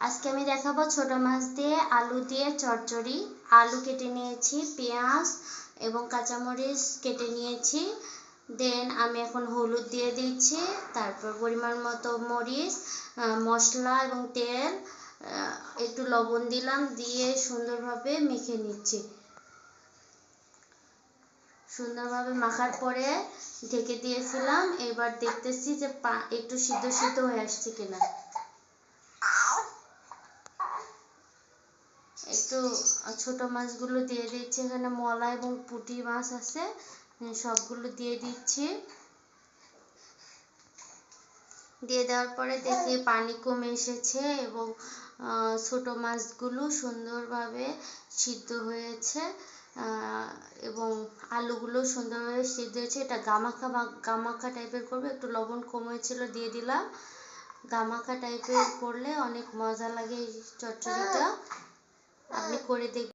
আজকে আমি দেখাবো ছোট মাছ দিয়ে আলু দিয়ে চচ্চড়ি। আলু কেটে নিয়েছি, পেঁয়াজ এবং কাঁচামরিচ কেটে নিয়েছি। দেন আমি এখন হলুদ দিয়ে দিচ্ছি, তারপর পরিমাণ মতো মরিচ মশলা এবং তেল একটু লবণ দিলাম, দিয়ে সুন্দরভাবে মেখে নিচ্ছি। সুন্দরভাবে মাখার পরে ঢেকে দিয়েছিলাম, এবার দেখতেছি যে পা- একটু সিদ্ধ সিদ্ধ হয়ে আসছে কিনা। একটু ছোট মাছগুলো দিয়ে দিচ্ছি। এখানে মলা এবং পুঁটি মাছ আছে সবগুলো দিয়ে দিচ্ছি। দিয়ে দেওয়ার পরে দেখি পানি কমে এসেছে এবং ছোট মাছগুলো সুন্দরভাবে সিদ্ধ হয়েছে এবং আলুগুলো সুন্দরভাবে সিদ্ধ হয়েছে। এটা গামাখা গামাখা টাইপের করবে, একটু লবণ কম হয়েছিল দিয়ে দিলাম। গামাখা টাইপের করলে অনেক মজা লাগে এই চচ্চড়িটা আপনি করে দেখ